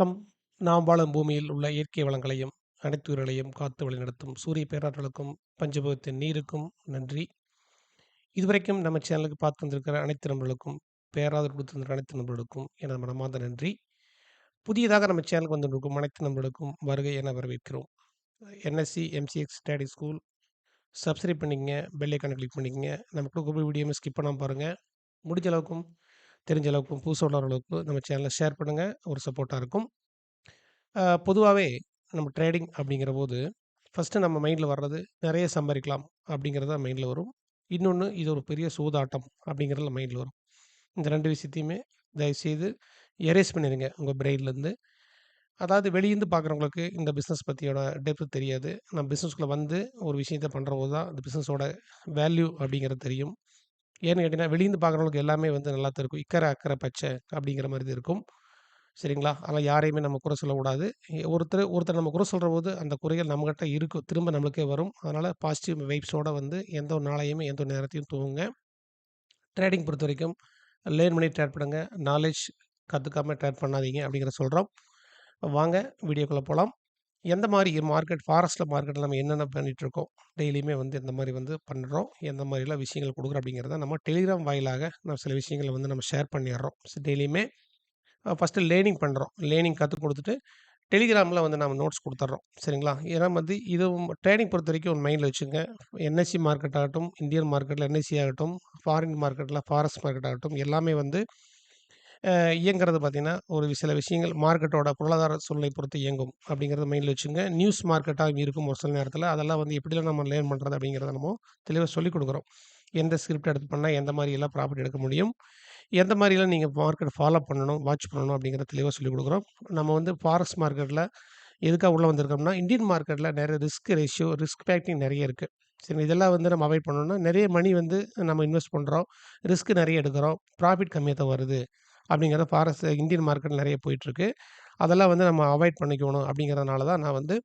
தம் நாம் வாழும் பூமியில் உள்ள இயற்கை வளங்களையும் அனைத்து உயிர்களையும் காத்து வழிநடத்தும் சூரிய பேராற்றலுக்கும் பஞ்சபூதத்தின் நீருக்கும் நன்றி. இதுவரைக்கும் நம்ம சேனலுக்கு பார்த்து வந்திருக்கிற அனைத்து நண்பர்களுக்கும் பேராதரவு கொடுத்திருக்கிற அனைத்து நண்பர்களுக்கும் எனது மனமார்ந்த நன்றி. புதியதாக நம்ம சேனலுக்கு வந்திருக்கும் அனைத்து நண்பர்களுக்கும் வருகை என வரவேற்கிறோம். NSC MCX study school subscribe பண்ணிக்கங்க பெல் ஐக்கானை கிளிக் பண்ணிக்கங்க. நம்ம கொடுக்குற வீடியோமே ஸ்கிப் பண்ணாமல் பாருங்கள் முடிஞ்ச அளவுக்கும் தெரிஞ்ச அளவுக்கும் புதுசாக உள்ள அளவுக்கு நம்ம சேனலை ஷேர் பண்ணுங்கள் ஒரு சப்போர்ட்டாக இருக்கும். பொதுவாகவே நம்ம ட்ரேடிங் அப்படிங்கிற போது ஃபஸ்ட்டு நம்ம மைண்டில் வர்றது நிறைய சம்பாதிக்கலாம் அப்படிங்கிறது தான் மைண்டில் வரும். இன்னொன்று இது ஒரு பெரிய சூதாட்டம் அப்படிங்கிறதுல மைண்டில் வரும். இந்த ரெண்டு விஷயத்தையுமே தயவுசெய்து எரேஸ் பண்ணிடுங்க உங்கள் பிரெயின்லேருந்து அதாவது வெளியேந்து பார்க்குறவங்களுக்கு இந்த பிஸ்னஸ் பற்றியோட டெப்த் தெரியாது. நம்ம பிஸ்னஸ்க்குள்ளே வந்து ஒரு விஷயத்த பண்ணுற போது தான் இந்த பிஸ்னஸோட வேல்யூ அப்படிங்கிறது தெரியும். ஏன்னு கேட்டிங்கன்னா வெளியேந்து பார்க்குறவங்களுக்கு எல்லாமே வந்து நல்லா தான் இருக்கும். இக்கரை அக்கறை பச்சை அப்படிங்கிற மாதிரி தான் இருக்கும். சரிங்களா? அதெல்லாம் யாரையுமே நம்ம குறை சொல்லக்கூடாது. ஒருத்தர் ஒருத்தர் நம்ம குறை சொல்கிற போது அந்த குறைகள் நம்மகிட்ட இருக்கும் திரும்ப நம்மளுக்கே வரும். அதனால் பாசிட்டிவ் வைப்ஸோடு வந்து எந்த ஒரு நாளையுமே எந்த ஒரு நேரத்தையும் தூங்குங்க. ட்ரேடிங் பொறுத்த வரைக்கும் லேர்ன் பண்ணி ட்ரேட் பண்ணுங்கள் நாலேஜ் கற்றுக்காமல் ட்ரேட் பண்ணாதீங்க அப்படிங்கிற சொல்கிறோம் வாங்க வீடியோக்குள்ளே போகலாம் எந்த மாதிரி மார்க்கெட் ஃபாரஸ்ட்டில் மார்க்கெட்டில் நம்ம என்னென்ன பண்ணிகிட்ருக்கோம் டெய்லியுமே வந்து எந்த மாதிரி வந்து பண்ணுறோம் எந்த மாதிரிலாம் விஷயங்கள் கொடுக்குறோம் அப்படிங்கிறத நம்ம டெலிகிராம் வாயிலாக நம்ம சில விஷயங்களை வந்து நம்ம ஷேர் பண்ணிடுறோம் டெய்லியுமே ஃபஸ்ட்டு லேர்னிங் பண்ணுறோம் லேர்னிங் கற்றுக் கொடுத்துட்டு டெலிகிராமில் வந்து நம்ம நோட்ஸ் கொடுத்துட்றோம் சரிங்களா? ஏன்னா வந்து இது ட்ரேடிங் பொறுத்த வரைக்கும் ஒரு மைண்டில் வச்சுங்க என்எஸ்சி மார்க்கெட் ஆகட்டும் இந்தியன் மார்க்கெட்டில் என்எஸ்சி ஆகட்டும் ஃபாரின் மார்க்கெட்டில் ஃபாரஸ்ட் மார்க்கெட் ஆகட்டும் எல்லாமே வந்து இயங்குறது பார்த்திங்கன்னா ஒரு சில விஷயங்கள் மார்க்கெட்டோட பொருளாதார சூழ்நிலை பொறுத்து இயங்கும் அப்படிங்கிறத மைண்டில் வச்சுங்க நியூஸ் மார்க்கெட்டாக இருக்கும் ஒரு சில நேரத்தில். அதெல்லாம் வந்து எப்படிலாம் நம்ம லேர்ன் பண்ணுறது அப்படிங்கிறத நம்ம தெளிவாக சொல்லிக் கொடுக்குறோம். எந்த ஸ்கிரிப்ட் எடுத்து பண்ணால் எந்த மாதிரியெல்லாம் ப்ராஃபிட் எடுக்க முடியும்? எந்த மாதிரிலாம் நீங்கள் மார்க்கெட் ஃபாலோ பண்ணணும் வாட்ச் பண்ணணும் அப்படிங்கிறத தெளிவாக சொல்லிக் கொடுக்குறோம். நம்ம வந்து ஃபாரஸ்ட் மார்க்கெட்டில் எதுக்காக உள்ளே வந்திருக்கோம்னா இந்தியன் மார்க்கெட்டில் நிறைய ரிஸ்க் ரேஷியோ ரிஸ்க் ஃபேக்டிங் நிறைய இருக்குது சரி இதெல்லாம் வந்து நம்ம அவாய்ட் பண்ணணும்னா நிறைய மணி வந்து நம்ம இன்வெஸ்ட் பண்ணுறோம். ரிஸ்க் நிறைய எடுக்கிறோம். ப்ராஃபிட் கம்மியாக தான் வருது. அப்படிங்கிறத ஃபாரஸ்ட் இந்தியன் மார்க்கெட் நிறைய போயிட்டுருக்கு. அதெல்லாம் வந்து நம்ம அவாய்ட் பண்ணிக்கணும் அப்படிங்கிறதுனால தான் நான் வந்து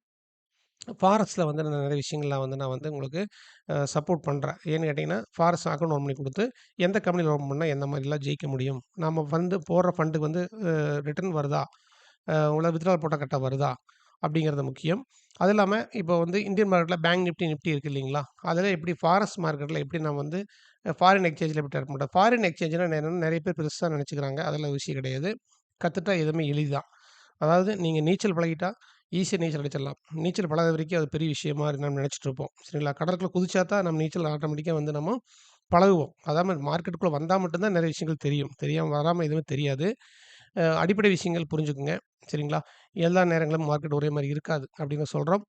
ஃபாரஸ்ட்டில் வந்து நான் நிறைய விஷயங்கள்லாம் வந்து நான் வந்து உங்களுக்கு சப்போர்ட் பண்ணுறேன் ஏன்னு கேட்டிங்கன்னா ஃபாரஸ்ட் அக்கௌண்ட் ஓன் பண்ணி கொடுத்து எந்த கம்பெனியில் ஓப்பன் பண்ணால் எந்த மாதிரிலாம் ஜெயிக்க முடியும்? நம்ம வந்து போடுற ஃபண்டுக்கு வந்து ரிட்டர்ன் வருதா? உங்களை வித்ட்ரால் போட்ட கட்ட வருதா? அப்படிங்கிறது முக்கியம். அது இல்லாமல் இப்போ வந்து இந்தியன் மார்க்கெட்டில் பேங்க் நிஃப்டி நிஃப்டி இருக்குது இல்லைங்களா? அதில் எப்படி ஃபாரஸ்ட் மார்க்கெட்டில் எப்படி நான் வந்து ஃபாரின் எக்ஸ்சேஞ்சில் எப்படி ட்ரேட் பண்ணுறது ஃபாரின் எக்ஸ்சேஞ்சுனா என்னென்னா நிறைய பேர் பெருசாக நினச்சிக்கிறாங்க. அதெல்லாம் விஷயம் கிடையாது. கற்றுட்டா எதுவுமே எளிதான் அதாவது நீங்கள் நீச்சல் பழகிட்டா ஈஸியாக நீச்சல் அடிச்சிடலாம். நீச்சல் பழக வரைக்கும் அது பெரிய விஷயமா நம்ம நினச்சிட்டு இருப்போம். சரிங்களா? கடலுக்குள்ள குதிச்சா தான் நம்ம நீச்சல் ஆட்டோமேட்டிக்காக வந்து நம்ம பழகுவோம். அதாவது மார்க்கெட்டுக்குள்ளே வந்தால் மட்டும்தான் நிறைய விஷயங்கள் தெரியும். தெரியாமல் வராமல் எதுவுமே தெரியாது. அடிப்படை விஷயங்கள் புரிஞ்சுக்குங்க. சரிங்களா? எல்லா நேரங்களும் மார்க்கெட் ஒரே மாதிரி இருக்காது அப்படின்னு சொல்கிறோம்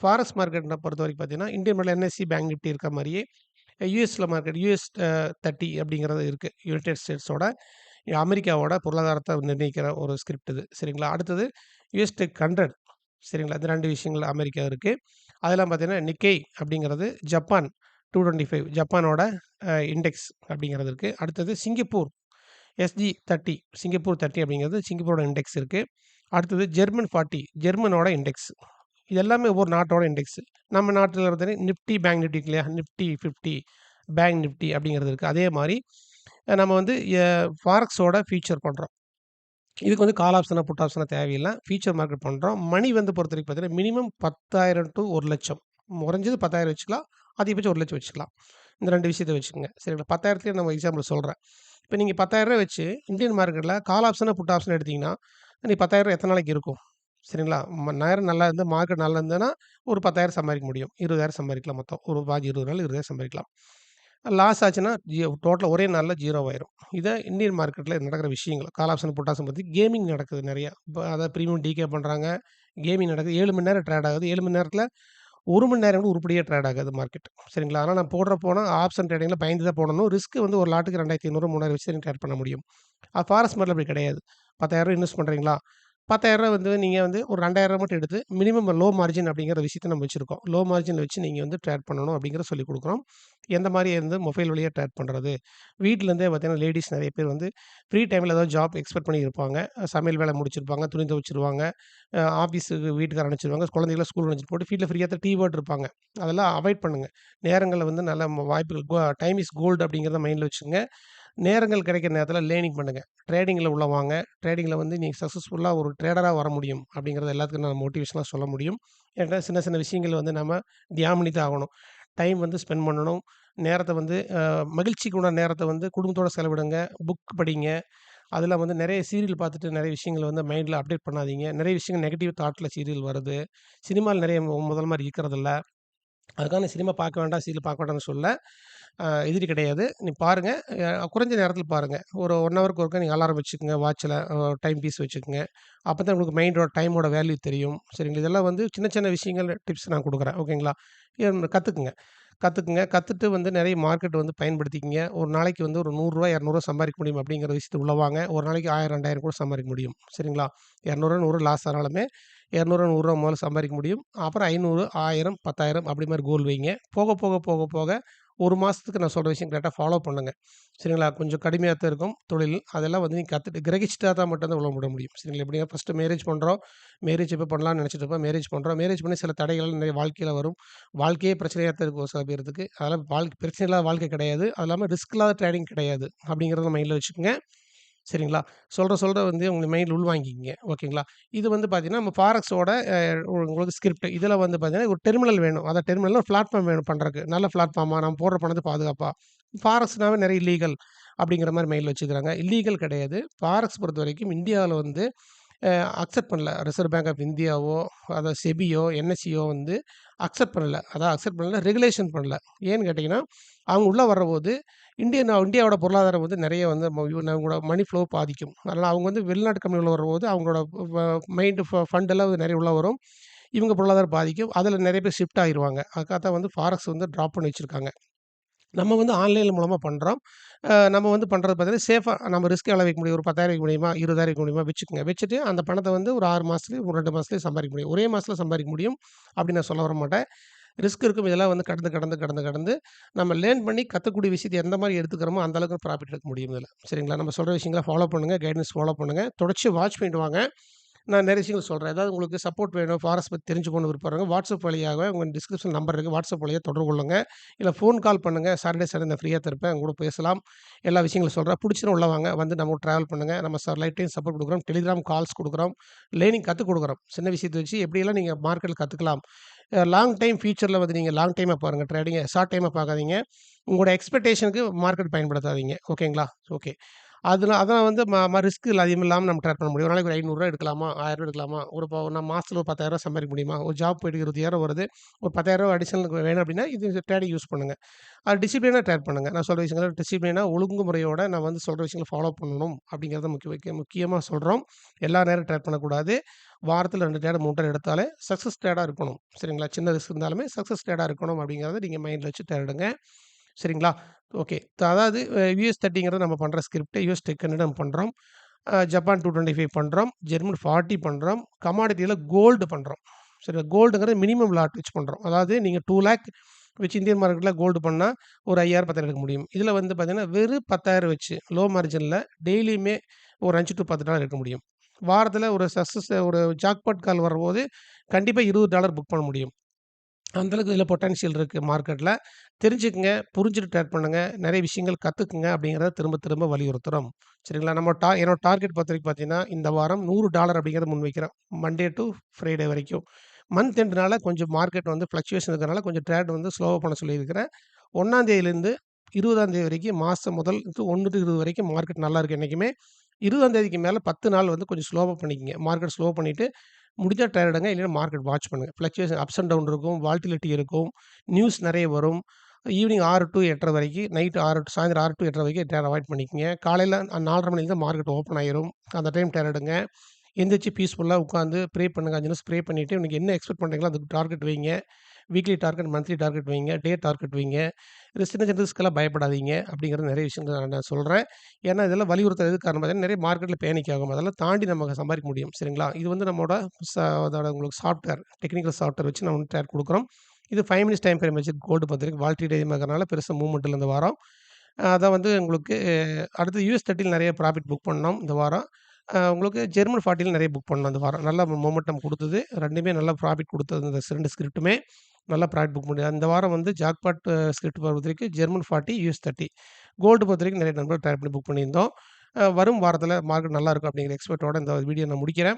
ஃபாரஸ்ட் மார்க்கெட்டை பொறுத்த வரைக்கும் பார்த்தீங்கன்னா Indian market NSC bank Nifty இருக்க மாதிரியே யூஎஸில் மார்க்கெட் யூஎஸ் தேர்ட்டி அப்படிங்கிறது இருக்குது யுனைடெட் ஸ்டேட்ஸோட அமெரிக்காவோட பொருளாதாரத்தை நிர்ணயிக்கிற ஒரு ஸ்கிரிப்ட் இது. சரிங்களா? அடுத்தது யூஎஸ் டெக் ஹண்ட்ரட் சரிங்களா? இந்த ரெண்டு விஷயங்கள் அமெரிக்கா இருக்குது அதெல்லாம் பார்த்தீங்கன்னா நிக்கை அப்படிங்கிறது ஜப்பான் டூ டுவெண்ட்டி ஃபைவ் ஜப்பானோட இண்டெக்ஸ் அப்படிங்கிறது இருக்குது அடுத்தது Singapore SG thirty Singapore thirty அப்படிங்கிறது சிங்கப்பூரோட இண்டெக்ஸ் இருக்குது அடுத்தது ஜெர்மன் ஃபார்ட்டி ஜெர்மனோட இண்டெக்ஸ் இது எல்லாமே ஒவ்வொரு நாட்டோட இண்டெக்ஸ் நம்ம நாட்டில் இருந்து நிஃப்டி பேங்க் நிஃப்டி இல்லையா நிஃப்டி ஃபிஃப்டி பேங்க் நிஃப்டி அப்படிங்கிறது இருக்குது அதே மாதிரி நம்ம வந்து ஃபாரக்ஸோட ஃபியூச்சர் பண்ணுறோம் இதுக்கு வந்து கால் ஆப்ஷனாக புட் ஆப்ஷனாக தேவையில்லை. ஃபியூச்சர் மார்க்கெட் பண்ணுறோம் மணி வந்து பொறுத்த வரைக்கும் பார்த்தீங்கன்னா மினிமம் பத்தாயிரம் டு ஒரு லட்சம். குறைஞ்சது பத்தாயிரம் வச்சுக்கலாம். அதிகபட்சம் ஒரு லட்சம் வச்சுக்கலாம். இந்த ரெண்டு விஷயத்தை வச்சுக்கோங்க. சரிங்களா? பத்தாயிரத்துலேயே நம்ம எக்ஸாம்பிள் சொல்கிறேன் இப்போ நீங்கள் பத்தாயிரரூவா வச்சு இந்தியன் மார்க்கெட்டில் கால் ஆப்ஷனாக புட் ஆப்ஷன் எடுத்திங்கன்னா நீ பத்தாயிரரூவா எத்தனை நாளைக்கு இருக்கும்? சரிங்களா? நேரம் நல்லா இருந்து மார்க்கெட் நல்லா இருந்ததுன்னா ஒரு பத்தாயிரம் சம்பாதிக்க முடியும். இருபதாயிரம் சம்பாதிக்கலாம் மொத்தம். ஒரு பாதி இருபது நாள் இருபதாயிரம் சம்பாதிக்கலாம். லாஸ் ஆச்சுன்னா ஜீ டோட்டலாக ஒரே நாளில் ஜீரோ ஆயிரும். இதை இந்தியன் மார்க்கெட்டில் நடக்கிற விஷயங்கள் கால் ஆப்ஷன் புட் பற்றி கேமிங் நடக்குது நிறையா. இப்போ அதை ப்ரீமியம் டிகே பண்ணுறாங்க கேமிங் நடக்குது. ஏழு மணி நேரம் ட்ரேட் ஆகுது. ஏழு மணி நேரத்தில் ஒரு மணி நேரம் கூட உருப்படியாக ட்ரேட் ஆகாது மார்க்கெட் சரிங்களா? ஆனால் நான் போடுற போனால் ஆப்ஷன் ட்ரேடிங்கில் பயந்து தான் போடணும். ரிஸ்க் வந்து ஒரு லாட்டுக்கு ரெண்டாயிரத்தி ஐநூறு மூணாயிரம் வச்சு ட்ரேட் பண்ண முடியும். அது ஃபாரஸ்ட் மார்ட்டில் அப்படி கிடையாது. பத்தாயிரம் இன்வெஸ்ட் பண்ணுறீங்களா பத்தாயிரரூவா வந்து நீங்கள் வந்து ஒரு ரெண்டாயிரம் மட்டும் எடுத்து மினிமம் லோ மார்ஜின் அப்படிங்கிற விஷயத்தை நம்ம வச்சுருக்கோம். லோ மார்ஜினில் வச்சு நீங்கள் வந்து ட்ரேட் பண்ணணும் அப்படிங்கிற சொல்லி கொடுக்குறோம். எந்த மாதிரி இருந்து மொபைல் வழியாக ட்ரேட் பண்ணுறது வீட்டிலேருந்தே பார்த்தீங்கன்னா லேடிஸ் நிறைய பேர் வந்து ஃப்ரீ டைமில் ஏதாவது ஜாப் எக்ஸ்பெக்ட் பண்ணியிருப்பாங்க சமையல் வேலை முடிச்சிருப்பாங்க துணி துவச்சிருவாங்க ஆஃபீஸுக்கு வீட்டுக்கு அனுப்பிச்சிருவாங்க குழந்தைகளை ஸ்கூல் அனுப்பிச்சு போட்டு வீட்டில் ஃப்ரீயாக தான் டீ வேர்ட் இருப்பாங்க. அதெல்லாம் அவாய்ட் பண்ணுங்கள் நேரங்களில் வந்து நல்ல வாய்ப்புகள் டைம் இஸ் கோல்டு அப்படிங்கிறத மைண்டில் வச்சுங்க நேரங்கள் கிடைக்கிற நேரத்தில் லேர்னிங் பண்ணுங்கள் ட்ரேடிங்கில் உள்ள வாங்க. ட்ரேடிங்கில் வந்து நீங்கள் சக்ஸஸ்ஃபுல்லாக ஒரு ட்ரேடராக வர முடியும் அப்படிங்கிறது எல்லாத்துக்கும் நான் மோட்டிவேஷனாக சொல்ல முடியும். ஏன்னா சின்ன சின்ன விஷயங்கள் வந்து நம்ம தியாமனித்து ஆகணும். டைம் வந்து ஸ்பெண்ட் பண்ணணும். நேரத்தை வந்து மகிழ்ச்சிக்கு உண்டான நேரத்தை வந்து குடும்பத்தோடு செலவிடுங்க. புக் படிங்க. அதில் வந்து நிறைய சீரியல் பார்த்துட்டு நிறைய விஷயங்கள வந்து மைண்டில் அப்டேட் பண்ணாதீங்க. நிறைய விஷயங்கள் நெகட்டிவ் தாட்டில் சீரியல் வருது. சினிமாவில் நிறைய முதல் மாதிரி இருக்கிறதில்ல. அதுக்கான சினிமா பார்க்க வேண்டாம், சீரியல் பார்க்க வேண்டாம்னு சொல்ல இது எதிரி கிடையாது. நீ பாருங்கள் குறைஞ்ச நேரத்தில் பாருங்கள் ஒரு ஒன் ஹவருக்கு ஒருக்கா நீங்கள் அலாரம் வச்சுக்கோங்க வாட்சில் டைம் பீஸ் வச்சுக்குங்க அப்போ தான் உங்களுக்கு மைண்டோட டைமோட வேல்யூ தெரியும். சரிங்களா? இதெல்லாம் வந்து சின்ன சின்ன விஷயங்கள் டிப்ஸ் நான் கொடுக்குறேன் ஓகேங்களா? கற்றுக்குங்க கற்றுக்குங்க கற்றுட்டு வந்து நிறைய மார்க்கெட் வந்து பயன்படுத்திக்கிங்க ஒரு நாளைக்கு வந்து ஒரு நூறுரூவா இரநூறுவா சம்பாதிக்க முடியும் அப்படிங்கிற விஷயத்துக்கு உள்ள வாங்க. ஒரு நாளைக்கு 1000, 2000 கூட சம்பாதிக்க முடியும். சரிங்களா? இரநூறுவா நூறு லாஸ் ஆனாலுமே இரநூறுவா நூறுரூவா முதல்ல சம்பாதிக்க முடியும். அப்புறம் ஐநூறு ஆயிரம் பத்தாயிரம் அப்படி மாதிரி கோல் வைங்க. போக போக போக போக ஒரு மாதத்துக்கு நான் சொல்கிற விஷயம் கரெக்டாக ஃபாலோ பண்ணுங்க. சரிங்களா? கொஞ்சம் கடுமையாக தான் இருக்கும் தொழில். அதெல்லாம் வந்து நீங்கள் கற்றுட்டு கிரகிச்சுட்டா தான் மட்டும் தான் உள்ள விட முடியும். சரிங்களா? எப்படிங்க ஃபர்ஸ்ட்டு மேரேஜ் பண்ணுறோம் மேரேஜ் எப்போ பண்ணலாம்னு நினச்சிட்டு இருப்போம். மேரேஜ் பண்ணுறோம் மேரேஜ் பண்ணி சில தடைகள் நிறைய வாழ்க்கையில் வரும். வாழ்க்கையே பிரச்சனையாக தான் இருக்கும் ஒரு சில பேர்த்துக்கு. அதெல்லாம் வாழ்க்கை பிரச்சனை இல்லாத வாழ்க்கை கிடையாது. அது இல்லாமல் ரிஸ்க் இல்லாத ட்ரேடிங் கிடையாது. அப்படிங்கிறத மைண்டில் வச்சுக்கோங்க சரிங்களா? சொல்கிற சொல்கிற வந்து உங்களுக்கு மைண்டில் உள்வாங்கிக்கங்க. ஓகேங்களா? இது வந்து பார்த்தீங்கன்னா, நம்ம ஃபாரக்ஸோட உங்களுக்கு ஸ்கிரிப்ட். இதில் வந்து பார்த்தீங்கன்னா, ஒரு டெர்மினல் வேணும். அதான் டெர்மினல் ஒரு பிளாட்ஃபார்ம் வேணும் பண்ணுறதுக்கு நல்ல பிளாட்ஃபார்மாக நம்ம போடுற பணத்தை பாதுகாப்பாக ஃபாரக்ஸ்னாவே நிறைய இல்லீகல் அப்படிங்கிற மாதிரி மெயில் வச்சுக்கிறாங்க. இல்லீகல் கிடையாது. ஃபாரஸ்ட்ஸ் பொறுத்த வரைக்கும் இந்தியாவில் வந்து அக்செப்ட் பண்ணல. ரிசர்வ் பேங்க் ஆஃப் இந்தியாவோ, அதை செபியோ, என்எஸ்சியோ வந்து அக்செப்ட் பண்ணல. அதான் அக்செப்ட் பண்ணல. ரெகுலேஷன் பண்ணல. ஏன்னு கேட்டிங்கன்னா அவங்க உள்ளே வரபோது இந்தியன் இந்தியாவோட பொருளாதாரம் வந்து நிறைய வந்து அவங்களோட மணி ஃப்ளோ பாதிக்கும். அதனால் அவங்க வந்து வெளிநாட்டு கம்பெனி உள்ள வரும்போது அவங்களோட மைண்டு ஃபண்டெல்லாம் ஃப உள்ள வரும். இவங்க பொருளாதாரம் பாதிக்கும். அதில் நிறைய பேர் ஷிஃப்ட் ஆகிடுவாங்க அதுக்காக தான் வந்து ஃபாரக்ஸ் வந்து ட்ராப் பண்ணி வச்சுருக்காங்க நம்ம வந்து ஆன்லைன் மூலமாக பண்ணுறோம் நம்ம வந்து பண்ணுறது பார்த்தீங்கன்னா, சேஃபாக நம்ம ரிஸ்க் எவ்வளோ வைக்க முடியும்? ஒரு 10,000 வைக்க முடியுமா? 20,000 வைக்க முடியுமா? வச்சுக்கோங்க வச்சுட்டு அந்த பணத்தை வந்து ஒரு ஆறு மாதத்துலேயும் ஒரு ரெண்டு மாதத்துலேயும் சம்பாதிக்க முடியும். ஒரே மாதத்தில் சம்பாதிக்க முடியும். அப்படி நான் சொல்ல வர மாட்டேன் ரிஸ்க் இருக்கும். இதெல்லாம் வந்து கடந்து, கடந்து, கடந்து, கடந்து நம்ம லேர்ன் பண்ணி கற்றுக்கூடிய விஷயத்தை எந்த மாதிரி எடுத்துக்கிறோமோ, அந்த அளவுக்கு ப்ராஃபிட் எடுக்க முடியும் இதில் சரிங்களா? நம்ம சொல்கிற விஷயங்களை ஃபாலோ பண்ணுங்கள் கைடன்ஸ் ஃபாலோ பண்ணுங்கள் தொடர்ச்சி வாட்ச் பண்ணிட்டு வாங்க. நான் நிறைய விஷயங்கள் சொல்கிறேன் ஏதாவது உங்களுக்கு சப்போர்ட் வேணும், ஃபாரஸ்ட் பற்றி தெரிஞ்சுக்கணும் விருப்பப்படுறவங்க, வாட்ஸ்அப் வழியாக உங்கள் டிஸ்கிரிப்ஷன் நம்பர் இருக்குது வாட்ஸ்அப் வழியாக தொடர்பு கொள்ளுங்க. இல்லை ஃபோன் கால் பண்ணுங்க. சாட்டர்டே, சண்டே நான் ஃப்ரீயாக தான் இருப்பேன். உங்க கூட பேசலாம். எல்லா விஷயங்களும் சொல்கிறேன் பிடிச்சிரும் உள்ள வாங்க. வந்து நம்ம ட்ராவல் பண்ணுங்கள் நம்ம சார் லைட்டையும் டைம் சப்போர்ட் கொடுக்குறோம் டெலிகிராம் கால்ஸ் கொடுக்குறோம் லேர்னிங் கற்றுக் கொடுக்குறோம் சின்ன விஷயத்த வச்சு எப்படியெல்லாம் நீங்கள் மார்க்கெட்டில் கற்றுக்கலாம் லாங் டைம் ஃபியூச்சரில் வந்து நீங்கள் லாங் டைமாக பாருங்கள் ட்ரேடிங்கை ஷார்ட் டைமாக பார்க்காதீங்க. உங்களோட எக்ஸ்பெக்டேஷனுக்கு மார்க்கெட் பயன்படுத்தாதீங்க. ஓகேங்களா? ஓகே. அதில் அதான் வந்து ம ம ரிஸ்க் அதிகம் இல்லாமல் நம்ம ட்ரேட் பண்ண முடியும். ஒரு நாளைக்கு ஒரு ஐநூறுரூவா எடுக்கலாமா? ஆயிரம் 1000 எடுக்கலாமா? ஒரு இப்போ நம்ம ஒரு ரூ. 10,000 சம்பாரிக்க முடியுமா? ஒரு ஜாப் போயிட்டு இருபதாயிரம் வருது. ஒரு ரூ. 10,000 அடிஷனல் வேணும் அப்படின்னா, இது ட்ரேடிங் யூஸ் பண்ணுங்கள் அது டிசிப்ளினாக ட்ரேட் பண்ணுங்க. நான் சொல்கிற விஷயங்கள டிசிப்ளினா ஒழுங்குமுறையோட நான் வந்து சொல்கிற விஷயங்களை ஃபாலோ பண்ணணும் அப்படிங்கிறத முக்கிய முக்கிய முக்கியமாக சொல்கிறோம் எல்லா நேரம் ட்ரேட் பண்ணக்கூடாது. வாரத்தில் ரெண்டு ட்ரேட், மூணு ட்ரேட் எடுத்தாலே சக்ஸஸ் ட்ரேடா இருக்கணும். சரிங்களா? சின்ன ரிஸ்க் இருந்தாலுமே சக்ஸஸ் ட்ரேடா இருக்கணும் அப்படிங்கிறத நீங்கள் மைண்டில் வச்சு தேடுங்க. சரிங்களா? ஓகே. அதாவது யுஎஸ் 30ங்கிறது நம்ம பண்ணுற ஸ்கிரிப்டை யூஎஸ் டெக் ஹண்ட்ரட் நம்ம டூ அ ஜப்பான் 225 பண்றோம். ஜெர்மன் ஃபார்ட்டி பண்ணுறோம் கமாடிட்டியில் கோல்டு பண்ணுறோம் சரி கோல்டுங்கிறது மினிமம் லாட் வச்சு பண்ணுறோம் அதாவது நீங்கள் டூ லேக் வச்சு இந்தியன் மார்க்கெட்டில் கோல்டு பண்ணால் ஒரு 5000 10000 எடுக்க முடியும். இதில் வந்து பார்த்தீங்கன்னா, வெறும் 10,000 வச்சு லோ மார்ஜினில் டெய்லியுமே ஒரு அஞ்சு டூ 10 டாலர் எடுக்க முடியும். வாரத்தில் ஒரு சக்ஸஸ் ஒரு ஜாக்பாட் கால் வரும்போது கண்டிப்பாக இருபது டாலர் புக் பண்ண முடியும். அந்தளவுக்கு இதில் பொட்டன்ஷியல் இருக்குது மார்க்கெட்டில் தெரிஞ்சுக்குங்க புரிஞ்சுட்டு ட்ரேட் பண்ணுங்க. நிறைய விஷயங்கள் கற்றுக்குங்க அப்படிங்கிறத திரும்ப திரும்ப வலியுறுத்துகிறோம் சரிங்களா? நம்ம டா என்னோட டார்கெட் பொறுத்தவரைக்கும் பார்த்தீங்கன்னா, இந்த வாரம் $100 அப்படிங்கிறத முன்வைக்கிறேன். மண்டே டு ஃப்ரைடே வரைக்கும். மந்த் எண்டுனால கொஞ்சம் மார்க்கெட் வந்து ஃப்ளக்சுவேஷன் இருக்கிறனால கொஞ்சம் ட்ரேட் வந்து ஸ்லோவாக பண்ண சொல்லியிருக்கிறேன். ஒன்றாந்தேதியிலேருந்து இருபதாந்தேதி வரைக்கும் மாதம் முதல் ஒன்று டு இருபது வரைக்கும் மார்க்கெட் நல்லா இருக்கு என்னைக்குமே. 20ஆம் தேதிக்கு மேல 10 நாள் வந்து கொஞ்சம் ஸ்லோவாக பண்ணிக்கங்க. மார்க்கெட் ஸ்லோ பண்ணிவிட்டு முடிஞ்சால் ட்ரேட் எடுங்க. இல்லைன்னா மார்க்கெட் வாட்ச் பண்ணுங்கள் ஃப்ளக்சுவேஷன் அப்ஸ் அண்ட் டவுன் இருக்கும். வால்டிலிட்டி இருக்கும். நியூஸ் நிறைய வரும். ஈவினிங் ஆறு டூ 8:30 வரைக்கும், நைட்டு ஆறு டு சாயந்தரம் 6 டூ 8:30 வரைக்கும் டயர் அவாய்ட் பண்ணிக்கங்க. காலையில 4:30 மணிக்கு தான் மார்க்கெட் ஓப்பன் ஆயிரும். அந்த டைம் ட்ரேட் எடுங்க. எந்திரிச்சு உட்காந்து ப்ரே பண்ணுங்க. அஞ்சு நிமிஷம் ப்ரே பண்ணிவிட்டு இன்னைக்கு என்ன எக்ஸ்பெக்ட் பண்ணுறீங்களோ அதுக்கு டார்கெட் வைங்க. வீக்லி டார்கெட், மந்த்லி டார்கெட் வைங்க. டே டார்கெட் வைங்க. இது சின்ன சின்ன ரிஸ்க்லாம் பயப்படாதீங்க. அப்படிங்கிறது நிறைய விஷயங்கள் நான் சொல்கிறேன் ஏன்னா இதெல்லாம் வலியுறுத்துறது எதுக்கு காரணம் பார்த்தீங்கன்னா, நிறைய மார்க்கெட்டில் பேனிக் ஆகும். அதெல்லாம் தாண்டி நம்ம சம்பாதிக்க முடியும். சரிங்களா? இது வந்து நம்மளோட அதோட உங்களுக்கு சாஃப்ட்வேர் டெக்னிக்கல் சாஃப்ட்வேர் வச்சு நம்ம வந்து கொடுக்குறோம் இது ஃபைவ் மினிட்ஸ் டைம் ஃப்ரேம் வச்சு கோல்டு பார்த்துருக்கு வாலட்டிலிட்டி அதிகமா பெருசாக மூவ்மெண்ட்டில் இந்த வாரம். அதான் வந்து உங்களுக்கு அடுத்து யூஎஸ் தேர்ட்டியில் நிறைய ப்ராஃபிட் புக் பண்ணோம் இந்த வாரம். உங்களுக்கு ஜெர்மன் ஃபார்ட்டியில் நிறைய புக் பண்ணோம் இந்த வாரம். நல்ல மொமெண்டம் கொடுத்தது ரெண்டுமே நல்லா ப்ராஃபிட் கொடுத்தது இந்த ரெண்டு ஸ்கிரிப்ட்டுமே. நல்லா ப்ராடக்ட் புக் பண்ணி அந்த வாரம் வந்து ஜாக்பாட் ஸ்கிரிப்ட் பொறுத்தவரைக்கும் German forty US thirty gold பொறுத்தவரைக்கும் நிறைய நண்பர்கள் ட்ரை பண்ணி புக் பண்ணியிருந்தோம். வரும் வாரத்தில் மார்க்கெட் நல்லாயிருக்கும் அப்படிங்கிற எக்ஸ்பெக்ட்டோட இந்த வீடியோ நான் முடிக்கிறேன்.